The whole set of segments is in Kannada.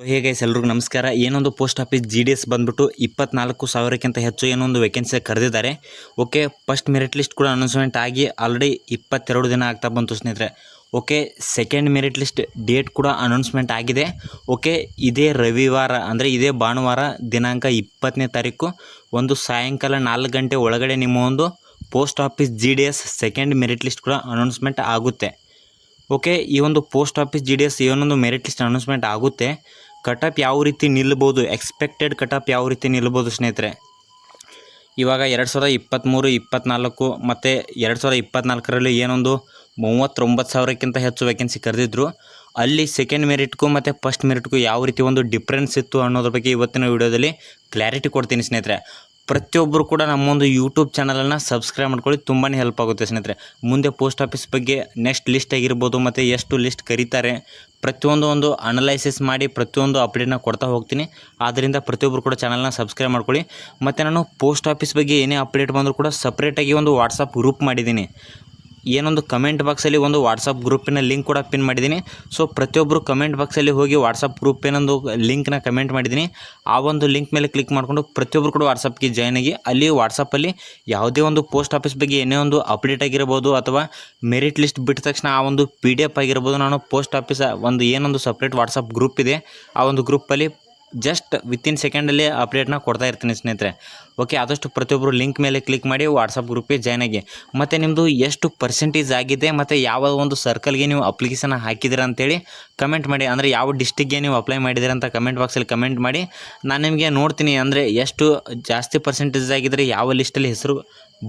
ಹೇಗೆ ಎಲ್ರಿಗೂ ನಮಸ್ಕಾರ. ಏನೊಂದು post office G D S ಬಂದ್ಬಿಟ್ಟು ಇಪ್ಪತ್ನಾಲ್ಕು ಸಾವಿರಕ್ಕಿಂತ ಹೆಚ್ಚು ಏನೊಂದು ವೇಕೆನ್ಸಿ ಕರೆದಿದ್ದಾರೆ. ಓಕೆ ಫಸ್ಟ್ ಮೆರಿಟ್ ಲಿಸ್ಟ್ ಕೂಡ ಅನೌನ್ಸ್ಮೆಂಟ್ ಆಗಿ ಆಲ್ರೆಡಿ ಇಪ್ಪತ್ತೆರಡು ದಿನ ಆಗ್ತಾ ಬಂತು ಸ್ನೇಹಿತರೆ. Okay second merit list date ಕೂಡ ಅನೌನ್ಸ್ಮೆಂಟ್ ಆಗಿದೆ. ಓಕೆ ಇದೇ ರವಿವಾರ, ಅಂದರೆ ಇದೇ ಭಾನುವಾರ ದಿನಾಂಕ ಇಪ್ಪತ್ತನೇ ತಾರೀಕು, ಒಂದು ಸಾಯಂಕಾಲ ನಾಲ್ಕು ಗಂಟೆ ಒಳಗಡೆ ನಿಮ್ಮ ಒಂದು post office G D S second merit list ಕೂಡ ಅನೌನ್ಸ್ಮೆಂಟ್ ಆಗುತ್ತೆ. ಓಕೆ ಈ ಒಂದು post office G D S ಏನೊಂದು ಮೆರಿಟ್ ಲಿಸ್ಟ್ ಅನೌನ್ಸ್ಮೆಂಟ್ ಆಗುತ್ತೆ. ಕಟಪ್ ಯಾವ ರೀತಿ ನಿಲ್ಬೋದು ಎಕ್ಸ್ಪೆಕ್ಟೆಡ್ ಕಟಪ್ ಯಾವ ರೀತಿ ನಿಲ್ಬೋದು ಸ್ನೇಹಿತರೆ? ಇವಾಗ ಎರಡು ಸಾವಿರದ ಇಪ್ಪತ್ತ್ಮೂರು ಇಪ್ಪತ್ತ್ನಾಲ್ಕು ಮತ್ತು ಎರಡು ಸಾವಿರದ ಇಪ್ಪತ್ತ್ನಾಲ್ಕರಲ್ಲಿ ಏನೊಂದು ಮೂವತ್ತೊಂಬತ್ತು ಸಾವಿರಕ್ಕಿಂತ ಹೆಚ್ಚು ವೇಕೆನ್ಸಿ ಕರೆದಿದ್ರು. ಅಲ್ಲಿ ಸೆಕೆಂಡ್ ಮೆರಿಟ್ಗೂ ಮತ್ತು ಫಸ್ಟ್ ಮೆರಿಟ್ಗೂ ಯಾವ ರೀತಿ ಒಂದು ಡಿಫ್ರೆನ್ಸ್ ಇತ್ತು ಅನ್ನೋದ್ರ ಬಗ್ಗೆ ಇವತ್ತಿನ ವಿಡಿಯೋದಲ್ಲಿ ಕ್ಲಾರಿಟಿ ಕೊಡ್ತೀನಿ ಸ್ನೇಹಿತರೆ. ಪ್ರತಿಯೊಬ್ಬರು ಕೂಡ ನಮ್ಮೊಂದು ಯೂಟ್ಯೂಬ್ ಚಾನಲನ್ನು ಸಬ್ಸ್ಕ್ರೈಬ್ ಮಾಡ್ಕೊಳ್ಳಿ ತುಂಬಾ ಹೆಲ್ಪ್ ಆಗುತ್ತೆ ಸ್ನೇಹಿತರೆ. ಮುಂದೆ ಪೋಸ್ಟ್ ಆಫೀಸ್ ಬಗ್ಗೆ ನೆಕ್ಸ್ಟ್ ಲಿಸ್ಟ್ ಆಗಿರ್ಬೋದು, ಮತ್ತು ಎಷ್ಟು ಲಿಸ್ಟ್ ಕರೀತಾರೆ, ಪ್ರತಿಯೊಂದು ಒಂದು ಅನಲೈಸಿಸ್ ಮಾಡಿ, ಪ್ರತಿಯೊಂದು ಅಪ್ಡೇಟ್ನ ಕೊಡ್ತಾ ಹೋಗ್ತೀನಿ. ಆದ್ದರಿಂದ ಪ್ರತಿಯೊಬ್ಬರು ಕೂಡ ಚಾನಲ್ನ ಸಬ್ಸ್ಕ್ರೈಬ್ ಮಾಡ್ಕೊಳ್ಳಿ. ಮತ್ತು ನಾನು ಪೋಸ್ಟ್ ಆಫೀಸ್ ಬಗ್ಗೆ ಏನೇ ಅಪ್ಡೇಟ್ ಬಂದರೂ ಕೂಡ ಸಪ್ರೇಟಾಗಿ ಒಂದು ವಾಟ್ಸಪ್ ಗ್ರೂಪ್ ಮಾಡಿದ್ದೀನಿ. ಏನೊಂದು ಕಮೆಂಟ್ ಬಾಕ್ಸಲ್ಲಿ ಒಂದು ವಾಟ್ಸಪ್ ಗ್ರೂಪಿನ ಲಿಂಕ್ ಕೂಡ ಪಿನ್ ಮಾಡಿದ್ದೀನಿ. ಸೊ ಪ್ರತಿಯೊಬ್ಬರು ಕಮೆಂಟ್ ಬಾಕ್ಸಲ್ಲಿ ಹೋಗಿ ವಾಟ್ಸಪ್ ಗ್ರೂಪ್ ಏನೊಂದು ಲಿಂಕ್ನ ಕಮೆಂಟ್ ಮಾಡಿದ್ದೀನಿ. ಆ ಒಂದು ಲಿಂಕ್ ಮೇಲೆ ಕ್ಲಿಕ್ ಮಾಡಿಕೊಂಡು ಪ್ರತಿಯೊಬ್ಬರು ಕೂಡ ವಾಟ್ಸಪ್ಗೆ ಜಾಯ್ನ್ ಆಗಿ ಅಲ್ಲಿ ವಾಟ್ಸಪ್ಪಲ್ಲಿ ಯಾವುದೇ ಒಂದು ಪೋಸ್ಟ್ ಆಫೀಸ್ ಬಗ್ಗೆ ಏನೇ ಒಂದು ಅಪ್ಡೇಟ್ ಆಗಿರ್ಬೋದು ಅಥವಾ ಮೆರಿಟ್ ಲಿಸ್ಟ್ ಬಿಟ್ಟ ತಕ್ಷಣ ಆ ಒಂದು ಪಿ ಡಿ ಎಫ್ ಆಗಿರ್ಬೋದು, ನಾನು ಪೋಸ್ಟ್ ಆಫೀಸ್ ಒಂದು ಏನೊಂದು ಸಪ್ರೇಟ್ ವಾಟ್ಸಪ್ ಗ್ರೂಪ್ ಇದೆ, ಆ ಒಂದು ಗ್ರೂಪಲ್ಲಿ ಜಸ್ಟ್ ವಿತಿನ್ ಸೆಕೆಂಡಲ್ಲಿ ಅಪ್ಡೇಟ್ನ ಕೊಡ್ತಾ ಇರ್ತೀನಿ ಸ್ನೇಹಿತರೆ. ಓಕೆ, ಆದಷ್ಟು ಪ್ರತಿಯೊಬ್ಬರು ಲಿಂಕ್ ಮೇಲೆ ಕ್ಲಿಕ್ ಮಾಡಿ ವಾಟ್ಸಪ್ ಗ್ರೂಪಿಗೆ ಜಾಯ್ನ್ ಆಗಿ. ಮತ್ತು ನಿಮ್ಮದು ಎಷ್ಟು ಪರ್ಸೆಂಟೇಜ್ ಆಗಿದೆ ಮತ್ತು ಯಾವ ಒಂದು ಸರ್ಕಲ್ಗೆ ನೀವು ಅಪ್ಲಿಕೇಶನ್ ಹಾಕಿದ್ದೀರಾ ಅಂತೇಳಿ ಕಮೆಂಟ್ ಮಾಡಿ. ಅಂದರೆ ಯಾವ ಡಿಸ್ಟಿಕ್ಗೆ ನೀವು ಅಪ್ಲೈ ಮಾಡಿದ್ದೀರಾ ಅಂತ ಕಮೆಂಟ್ ಬಾಕ್ಸಲ್ಲಿ ಕಮೆಂಟ್ ಮಾಡಿ. ನಾನು ನಿಮಗೆ ನೋಡ್ತೀನಿ, ಅಂದರೆ ಎಷ್ಟು ಜಾಸ್ತಿ ಪರ್ಸೆಂಟೇಜ್ ಆಗಿದ್ದರೆ ಯಾವ ಲಿಸ್ಟಲ್ಲಿ ಹೆಸರು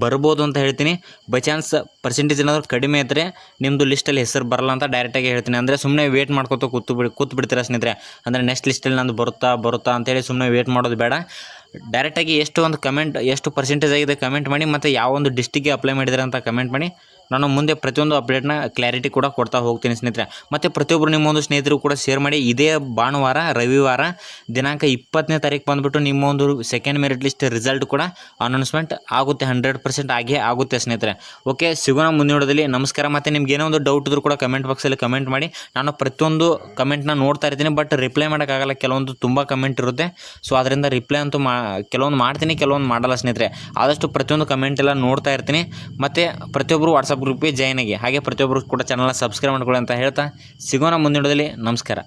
ಬರ್ಬೋದು ಅಂತ ಹೇಳ್ತೀನಿ. ಬೈ ಚಾನ್ಸ್ ಪರ್ಸೆಂಟೇಜ್ ಏನಾದರೂ ಕಡಿಮೆ ಇದ್ದರೆ ನಿಮ್ಮದು ಲಿಸ್ಟಲ್ಲಿ ಹೆಸರು ಬರಲ್ಲ ಅಂತ ಡೈರೆಕ್ಟಾಗಿ ಹೇಳ್ತೀನಿ. ಅಂದರೆ ಸುಮ್ಮನೆ ವೇಟ್ ಮಾಡ್ಕೋತ ಕೂತು ಬಿಡಿ ಕೂತು ಬಿಡ್ತೀರಾ ಸ್ನೇಹಿತರೆ? ಅಂದರೆ ನೆಕ್ಸ್ಟ್ ಲಿಸ್ಟಲ್ಲಿ ನಂದು ಬರುತ್ತಾ ಬರುತ್ತಾ ಅಂತೇಳಿ ಸುಮ್ಮನೆ ವೇಟ್ ಮಾಡೋದು ಬೇಡ. ಡೈರೆಕ್ಟಾಗಿ ಎಷ್ಟು ಒಂದು ಕಮೆಂಟ್ ಎಷ್ಟು ಪರ್ಸೆಂಟೇಜ್ ಆಗಿದೆ ಕಮೆಂಟ್ ಮಾಡಿ ಮತ್ತು ಯಾವ ಒಂದು ಡಿಸ್ಟಿಕ್ಗೆ ಅಪ್ಲೈ ಮಾಡಿದ್ದಾರೆ ಅಂತ ಕಮೆಂಟ್ ಮಾಡಿ. ನಾನು ಮುಂದೆ ಪ್ರತಿಯೊಂದು ಅಪ್ಡೇಟ್ನ ಕ್ಲಾರಿಟಿ ಕೂಡ ಕೊಡ್ತಾ ಹೋಗ್ತೀನಿ ಸ್ನೇಹಿತರೆ. ಮತ್ತು ಪ್ರತಿಯೊಬ್ಬರು ನಿಮ್ಮ ಒಂದು ಸ್ನೇಹಿತರು ಕೂಡ ಶೇರ್ ಮಾಡಿ, ಇದೇ ಭಾನುವಾರ, ರವಿವಾರ, ದಿನಾಂಕ ಇಪ್ಪತ್ತನೇ ತಾರೀಕು ಬಂದುಬಿಟ್ಟು ನಿಮ್ಮ ಒಂದು ಸೆಕೆಂಡ್ ಮೆರಿಟ್ ಲಿಸ್ಟ್ ರಿಸಲ್ಟ್ ಕೂಡ ಅನೌನ್ಸ್ಮೆಂಟ್ ಆಗುತ್ತೆ ಹಂಡ್ರೆಡ್ ಪರ್ಸೆಂಟ್ ಆಗೇ ಆಗುತ್ತೆ ಸ್ನೇಹಿತರೆ. ಓಕೆ ಸಿಗೋಣ ಮುಂದಿನ ವಿಡಿಯೋದಲ್ಲಿ. ನಮಸ್ಕಾರ. ಮತ್ತು ನಿಮ್ಗೆ ಏನೋ ಒಂದು ಡೌಟ್ ಇದ್ರೂ ಕೂಡ ಕಮೆಂಟ್ ಬಾಕ್ಸಲ್ಲಿ ಕಮೆಂಟ್ ಮಾಡಿ. ನಾನು ಪ್ರತಿಯೊಂದು ಕಮೆಂಟ್ನ ನೋಡ್ತಾ ಇರ್ತೀನಿ ಬಟ್ ರಿಪ್ಲೈ ಮಾಡೋಕ್ಕಾಗಲ್ಲ. ಕೆಲವೊಂದು ತುಂಬ ಕಮೆಂಟ್ ಇರುತ್ತೆ. ಸೊ ಅದರಿಂದ ರಿಪ್ಲೈ ಅಂತೂ ಮಾ, ಕೆಲವೊಂದು ಮಾಡ್ತೀನಿ, ಕೆಲವೊಂದು ಮಾಡಲ್ಲ ಸ್ನೇಹಿತರೆ. ಆದಷ್ಟು ಪ್ರತಿಯೊಂದು ಕಮೆಂಟ್ ಎಲ್ಲ ನೋಡ್ತಾ ಇರ್ತೀನಿ. ಮತ್ತು ಪ್ರತಿಯೊಬ್ಬರು ವಾಟ್ಸಪ್ ಗ್ರೂಪ್ಗೆ ಜಾಯ್ನ್ ಆಗಿ. ಹಾಗೆ ಪ್ರತಿಯೊಬ್ಬರು ಕೂಡ ಚಾನಲ್ನ ಸಬ್ಸ್ಕ್ರೈಬ್ ಮಾಡ್ಕೊಳ್ಳಿ ಅಂತ ಹೇಳ್ತಾ ಸಿಗೋಣ ಮುಂದಿನ ನಮಸ್ಕಾರ.